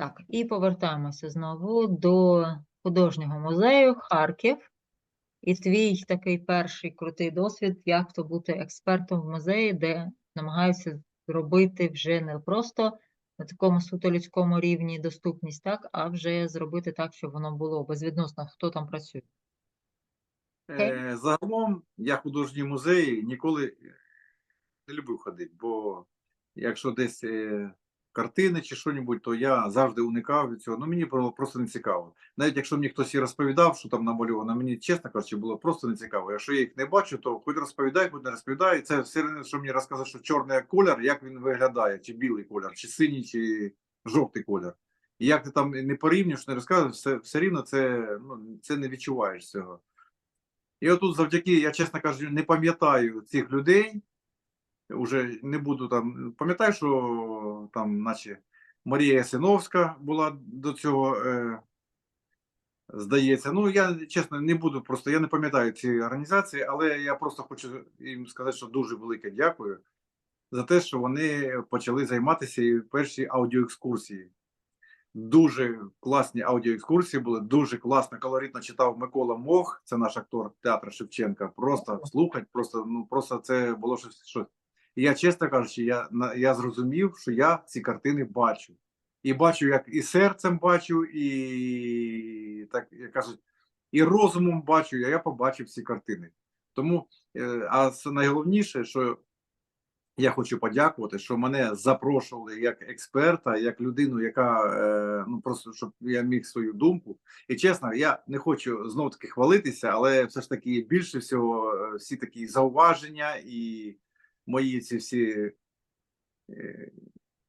Так, і повертаємося знову до художнього музею Харків. І твій такий перший крутий досвід, як то бути експертом в музеї, де намагаються зробити вже не просто на такому суто людському рівні доступність, так, а вже зробити так, щоб воно було безвідносно, хто там працює. Окей. Е, Загалом я художній музей ніколи не любив ходити, бо якщо десь е, картини чи що-небудь, то я завжди уникав від цього. Ну мені було просто не цікаво. Навіть якщо мені хтось і розповідав, що там намальовано, мені чесно кажучи, було просто не цікаво. Якщо я їх не бачу, то хоч розповідай, хоч не розповідай. Це все одно, що мені розказав, що чорний колір, як він виглядає, чи білий колір, чи синій, чи жовтий колір. І як ти там не порівнюєш, не розказуєш, все, все рівно це, ну, це не відчуваєш цього. І отут завдяки, я чесно кажу, не пам'ятаю цих людей. Уже не буду там. Пам'ятаю, що там, наче Марія Ясиновська була до цього, е, здається. Ну, я чесно не буду просто, я не пам'ятаю ці організації, але я просто хочу їм сказати, що дуже велике дякую за те, що вони почали займатися і перші аудіоекскурсії. Дуже класні аудіоекскурсії були, дуже класно, колоритно читав Микола Мох, це наш актор театру Шевченка. Просто слухати, просто ну просто це було щось. Я, чесно кажучи, я, я зрозумів, що я ці картини бачу. І бачу, як і серцем бачу, і так як кажуть, і розумом бачу, а я побачив ці картини. Тому, е, а найголовніше, що я хочу подякувати, що мене запрошували як експерта, як людину, яка е, ну просто щоб я міг свою думку. І чесно, я не хочу знов таки хвалитися, але все ж таки більше всього е, всі такі зауваження і мої ці всі е,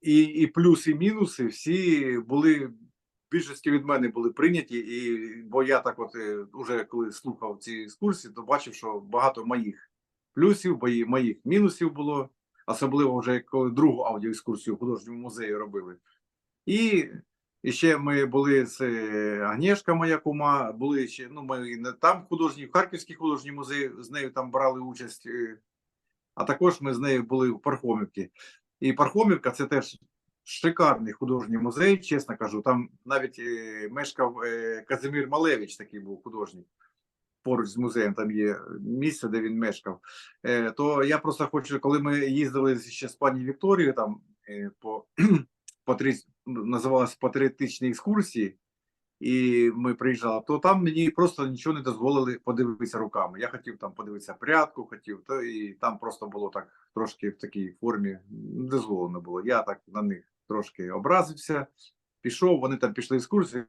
і, і плюси, і мінуси всі були. в Більшості від мене були прийняті, і бо я так, от е, уже коли слухав ці екскурсії, то бачив, що багато моїх плюсів, бої- моїх мінусів було особливо вже коли другу аудіоекскурсію в художньому музеї робили. І, і ще ми були з е, Агнєшка, моя кума, були ще, ну, ми не там художній, Харківський художній музей, з нею там брали участь, а також ми з нею були в Пархомівці. І Пархомівка це теж шикарний художній музей, чесно кажу. Там навіть е, мешкав е, Казимир Малевич, такий був художник. Поруч з музеєм там є місце, де він мешкав. Е, то я просто хочу, коли ми їздили ще з пані Вікторією, там е, по, по три, називалось патріотичні екскурсії, і ми приїжджали, то там мені просто нічого не дозволили подивитися руками. Я хотів там подивитися прядку, хотів, то і там просто було так трошки в такій формі дозволено було. Я так на них трошки образився, пішов, вони там пішли екскурсію.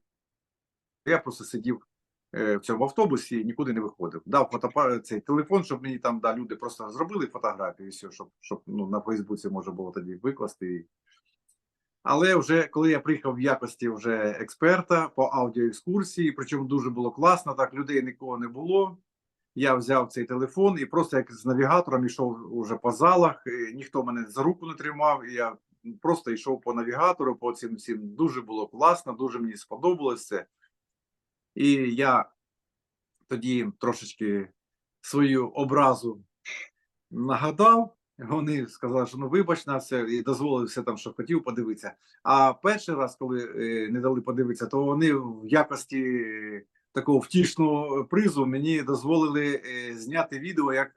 Я просто сидів е, в цьому автобусі і нікуди не виходив. Дав фотоапарат, цей телефон, щоб мені там да, люди просто зробили фотографію, і все, щоб, щоб ну, на Фейсбуці можна було тоді викласти. Але вже коли я приїхав в якості вже експерта по аудіоекскурсії, причому дуже було класно, так людей нікого не було. Я взяв цей телефон і просто як з навігатором йшов уже по залах. Ніхто мене за руку не тримав. І я просто йшов по навігатору, по цим всім. Дуже було класно, дуже мені сподобалось це. І я тоді трошечки свою образу нагадав. Вони сказали, що ну вибач нас е, і дозволили все там, що хотів подивитися. А перший раз, коли е, не дали подивитися, то вони в якості е, такого втішного призу мені дозволили зняти відео, як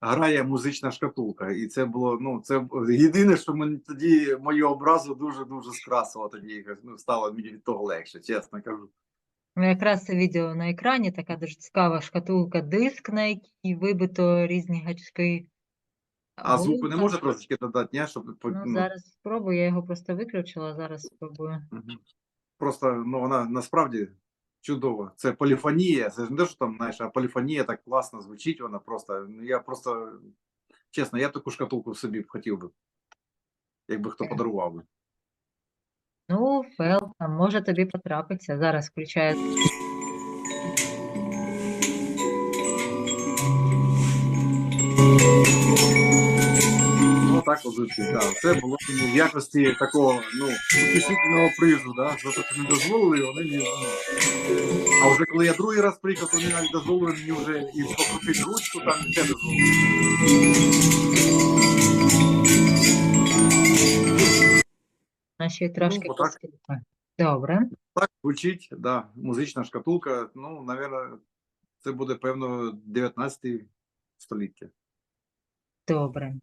грає музична шкатулка. І це було ну це єдине, що мені тоді мою образу дуже дуже скрасило. Тоді ну стало мені від того легше, чесно кажу. Ну, якраз це відео на екрані, така дуже цікава шкатулка, диск, на якій вибито різні гачки. А звуку не може трошечки додати, ні? Щоб Ну, ну, зараз спробую, я його просто виключила, зараз спробую. Мгм. Просто ну вона насправді чудова. Це поліфонія. Це ж не те, що там, знаєш, а поліфонія так класно звучить. Вона просто. Ну я просто чесно, я б таку шкатулку собі б хотів би, якби хто подарував би. Ну, фел, може тобі потрапиться. Зараз включаю. Так от звучить. Да. Це було в якості такого ну утішительного призу, да, за те, що не дозволили, вони мені. Ну. А вже коли я другий раз приїхав, то вони навіть дозволили мені вже і покрутити ручку, там і те дозволили. На ще й трошки отак. послухаємо. Добре. Так звучить, да, музична шкатулка. Ну, напевно, це буде, певно, 19 століття. Добре.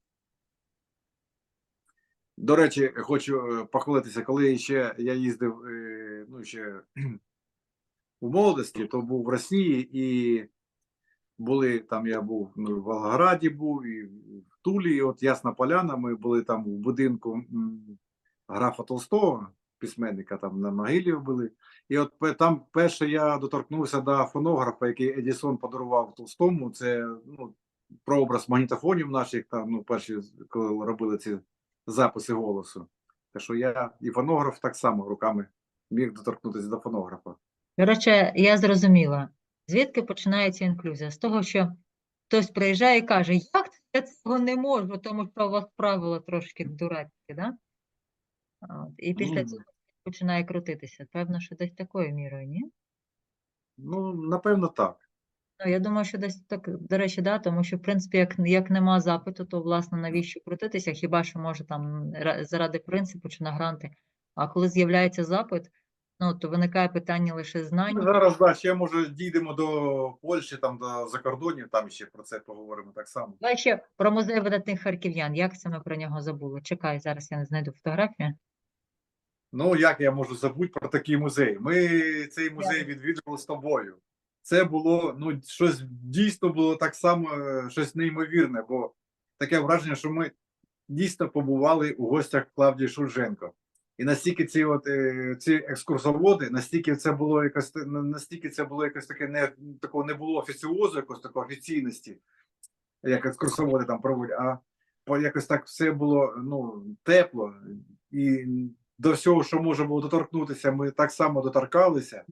До речі, хочу е, похвалитися, коли ще я їздив е, ну, ще у молодості, то був в Росії і були там, я був ну, в Волгограді був і в Тулі, і от Ясна Поляна, ми були там в будинку графа Толстого, письменника, там на могилі були. І от там перше я доторкнувся до фонографа, який Едісон подарував Толстому. Це ну, прообраз магнітофонів наших, там, ну, перші, коли робили ці записи голосу. Так що я і фонограф так само руками міг доторкнутися до фонографа. Коротше, я зрозуміла, звідки починається інклюзія? З того, що хтось приїжджає і каже, як я цього не можу, тому що у вас правила трошки дурацькі, да? От, І після Ну. цього починає крутитися. Певно, що десь такою мірою, ні? Ну, напевно, так. Ну, я думаю, що десь так, до речі, да, тому що, в принципі, як, як нема запиту, то, власне, навіщо крутитися? Хіба що може там заради принципу чи на гранти. А коли з'являється запит, ну, то виникає питання лише Ми знань. зараз да, ще може дійдемо до Польщі, там до закордонів, там ще про це поговоримо так само. Давай ще про музей видатних харків'ян. Як це ми про нього забули? Чекай, зараз я не знайду фотографію. Ну, як я можу забути про такий музей? Ми цей музей відвідували з тобою. Це було ну, щось дійсно було так само, е, щось неймовірне, бо таке враження, що ми дійсно побували у гостях Клавдії Шульженко. І настільки ці от е, ці екскурсоводи, настільки це було якось настільки це було якось таке не такого не було офіціозу, якось такої офіційності, як екскурсоводи там проводять, а якось так все було ну тепло і до всього, що може було доторкнутися, ми так само доторкалися.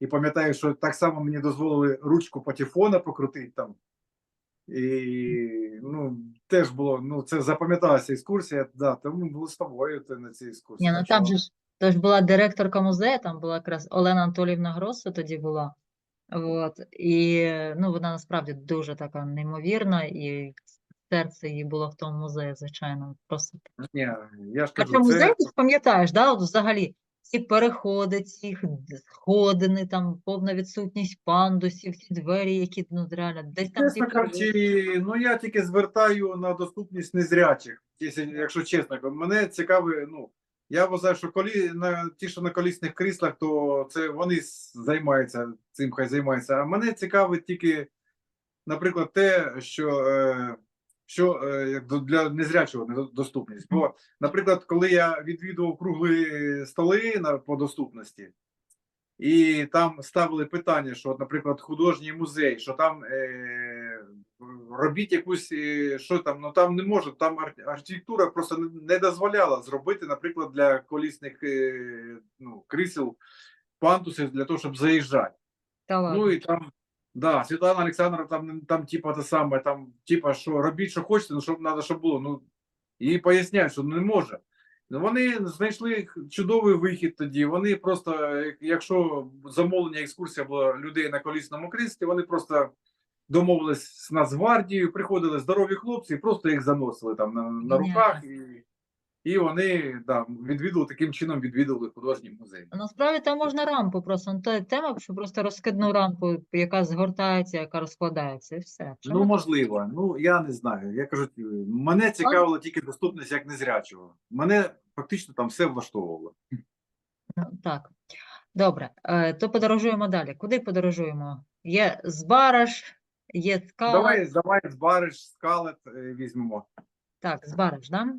І пам'ятаю, що так само мені дозволили ручку патефона покрутити там. І ну, теж було, ну, це запам'яталася екскурсія, да, тому були з тобою ти на цій екскурсії. Ні, ну там же ж то ж була директорка музею, там була якраз Олена Анатоліївна Гросса тоді була. От, і ну, вона насправді дуже така неймовірна, і серце її було в тому музеї, звичайно. Просто Ні, я ж А кажу, що музей, це, пам'ятаєш, да? От взагалі ці переходи, ці сходини, там повна відсутність пандусів, ці двері, які ну реально десь там чесно кажучи, ну я тільки звертаю на доступність незрячих, якщо, якщо чесно. Мене цікавить, ну, я вважаю, що колі, на, ті, що на колісних кріслах, то це вони займаються цим, хай займаються. А мене цікавить тільки, наприклад, те, що, е, що е, як для незрячого недо- доступність. Бо, наприклад, коли я відвідував круглі столи на, по доступності, і там ставили питання, що, наприклад, художній музей, що там е, робіть якусь, е, що там, ну там не може, там архітектура просто не- дозволяла зробити, наприклад, для колісних е, ну, крісел пандуси для того, щоб заїжджати. Та Ну і там, да, Світлана Олександровна, там, там типа те саме, там, типа, що робіть, що хочете, ну щоб треба, щоб було. Ну, і поясняють, що не може. Вони знайшли чудовий вихід тоді. Вони просто, якщо замовлення екскурсія була людей на колісному кріслі, вони просто домовились з Нацгвардією, приходили здорові хлопці, і просто їх заносили там на, на руках, і, і вони да, відвідували таким чином, відвідували художній музей. Насправді там можна рампу просто. Ну, та тема, що просто розкидну рампу, яка згортається, яка розкладається, і все. Ну, можливо, ну я не знаю. Я кажу, мене цікавила тільки доступність як незрячого. Мене фактично там все влаштовувало. Ну, так. Добре, е, то подорожуємо далі. Куди подорожуємо? Є Збараж, є Скала. Давай, давай збариш скалет е, візьмемо. Так, Збараж, да?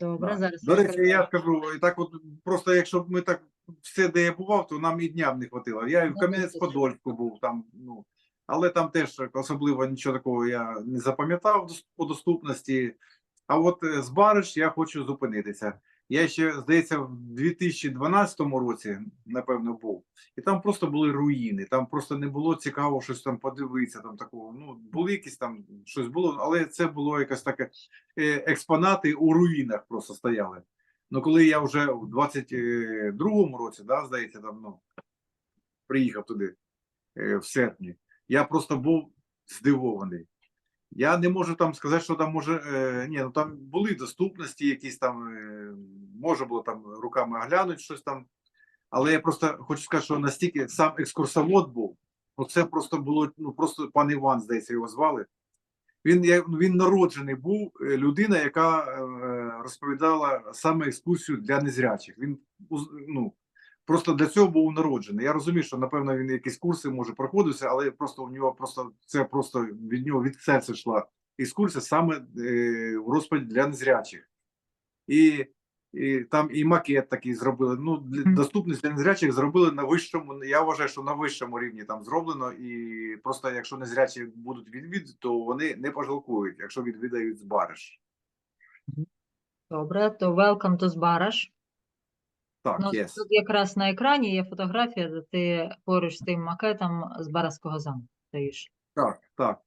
Добре, так. зараз До речі, я скажу, і так от просто якщо б ми так все, де я бував, то нам і дня б не хватило. Я і в Ну, Кам'янець-Подольську був там, ну. Але там теж особливо нічого такого я не запам'ятав по доступності. А от е, з Бариш я хочу зупинитися. Я ще, здається, в 2012 році, напевно, був. І там просто були руїни. Там просто не було цікаво щось там подивитися. Там такого. Ну, були якісь там щось було, але це було якось таке е, експонати у руїнах просто стояли. Ну, коли я вже у 22-му році, да, здається, там, ну, приїхав туди е, в серпні, я просто був здивований. Я не можу там сказати, що там може. Е, ні, ну там були доступності, якісь там е, можна було там руками глянути щось там. Але я просто хочу сказати, що настільки сам екскурсовод був, ну це просто було, ну просто пан Іван, здається, його звали. Він, я- ну, він народжений був е, людина, яка е, розповідала саме екскурсію для незрячих. Він ну, просто для цього був народжений. Я розумію, що напевно він якісь курси може проходився, але просто у нього просто це просто від нього від серця йшла екскурсія саме е, в розпаді для незрячих. І, і там і макет такий зробили. Ну, для, доступність для незрячих зробили на вищому. Я вважаю, що на вищому рівні там зроблено. І просто якщо незрячі будуть відвідати, то вони не пожалкують, якщо відвідають збариш. Добре, то welcome to Збараж. Так, Ну, yes. тут якраз на екрані є фотографія, де ти поруч з тим макетом з Бараського замку стоїш. так, так.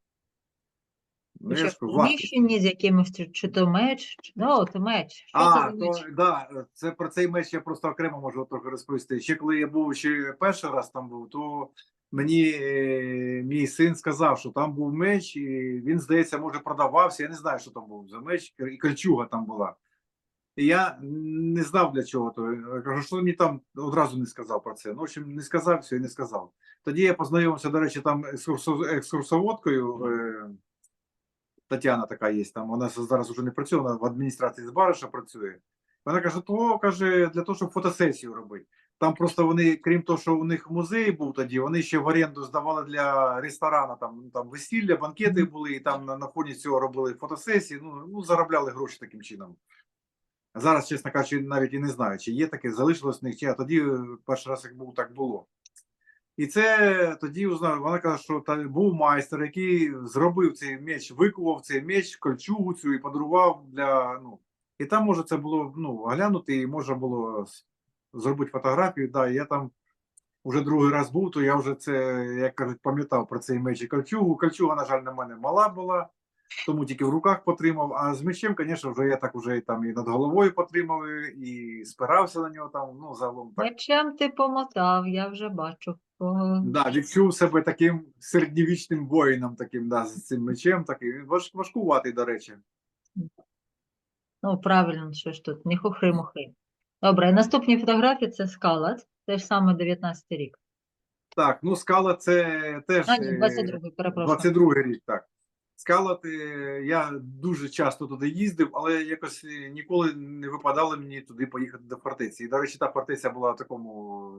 Приміщенні з якимось, чи, то меч, чи, ну, то меч. Що це А, за то, да, це про цей меч я просто окремо можу трохи розповісти. Ще коли я був ще перший раз там був, то мені е, мій син сказав, що там був меч, і він, здається, може продавався. Я не знаю, що там був за меч, і кольчуга там була. І я не знав для чого то. Я кажу, що мені там одразу не сказав про це. Ну, в общем, не сказав, все, і не сказав. Тоді я познайомився, до речі, там екскурсо- екскурсоводкою. Е, Тетяна така є там. Вона зараз вже не працює, вона в адміністрації з Бариша працює. Вона каже: то каже, для того, щоб фотосесію робити. Там просто вони, крім того, що у них музей був тоді, вони ще в оренду здавали для ресторану, там, там весілля, банкети були, і там на, на фоні цього робили фотосесії. Ну, ну заробляли гроші таким чином. Зараз, чесно кажучи, навіть і не знаю, чи є таке, залишилось в них, чи а тоді е, перший раз як був, так було. І це тоді узнав, вона каже, що та, був майстер, який зробив цей меч, викував цей меч, кольчугу цю і подарував для. Ну, і там може це було ну, глянути, і можна було зробити фотографію. Да, я там вже другий раз був, то я вже це, як кажуть, пам'ятав про цей меч і кольчугу. Кольчуга, на жаль, на мене мала була, тому тільки в руках потримав. А з мечем, звісно, вже я так вже і там і над головою потримав, і спирався на нього там. Ну, загалом так. Мечем ти помотав, я вже бачу. Да, відчув себе таким середньовічним воїном, таким, да, з цим мечем, такий Він важ, важкуватий, до речі. Ну, правильно, що ж тут, не хухри-мухри. Добре, наступні фотографії це скалат, теж саме 19 рік. Так, ну скала це теж А, ні, е, 22-й, перепрошую. 22 рік, так. Скала, е, я дуже часто туди їздив, але якось е, ніколи не випадало мені туди поїхати до фортеці. І, до речі, та фортеця була в такому.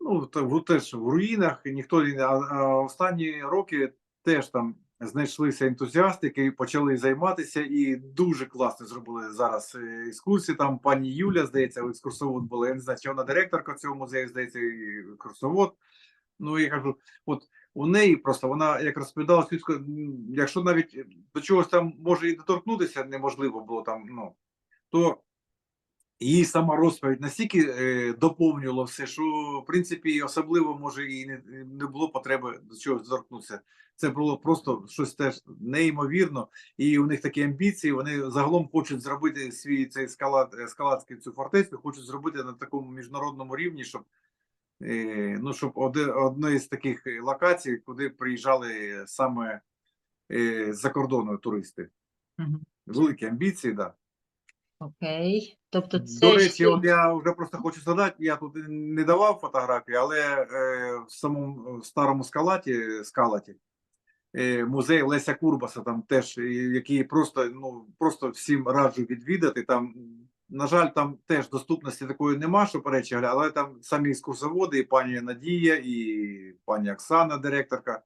Ну, теж в руїнах, ніхто а, а останні роки теж там знайшлися ентузіасти, які почали займатися, і дуже класно зробили зараз е, екскурсії. Там пані Юля, здається, екскурсовод була. Я не знаю, чи вона директорка цього музею, здається, і екскурсовод. Ну, я кажу, от у неї просто вона як розповідала свідко, якщо навіть до чогось там може і доторкнутися неможливо було там, ну то її сама розповідь настільки е, доповнювала все, що в принципі особливо може і не, не було потреби до чогось доторкнутися. Це було просто щось теж неймовірно, і у них такі амбіції. Вони загалом хочуть зробити свій цей скалат, скалатський цю фортецю, хочуть зробити на такому міжнародному рівні, щоб е, ну, щоб оде, одної з таких локацій, куди приїжджали саме е, з-за кордону туристи. Мгм. Великі амбіції, так. Да. Окей. Тобто це До речі, ще- от я вже просто хочу згадати, я тут не давав фотографії, але е, в самому е, старому скалаті, скалаті е, музей Леся Курбаса, там теж, е, який просто, ну, просто всім раджу відвідати. Там, на жаль, там теж доступності такої нема, що речі, але там самі екскурсоводи, і пані Надія, і пані Оксана, директорка.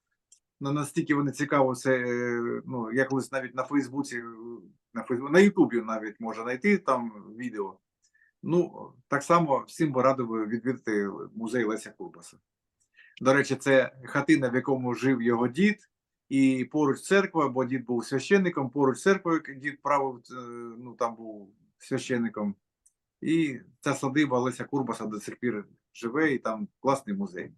Ну, настільки вони цікаво е, ну, я колись навіть на Фейсбуці, на Фейсбуці, на Ютубі навіть можна знайти там відео. Ну, так само всім би радив відвідати музей Леся Курбаса. До речі, це хатина, в якому жив його дід, і поруч церква, бо дід був священником, поруч церква, дід правив, е, ну там був священником. І ця садиба Олеся Курбаса до сих пір живе, і там класний музей.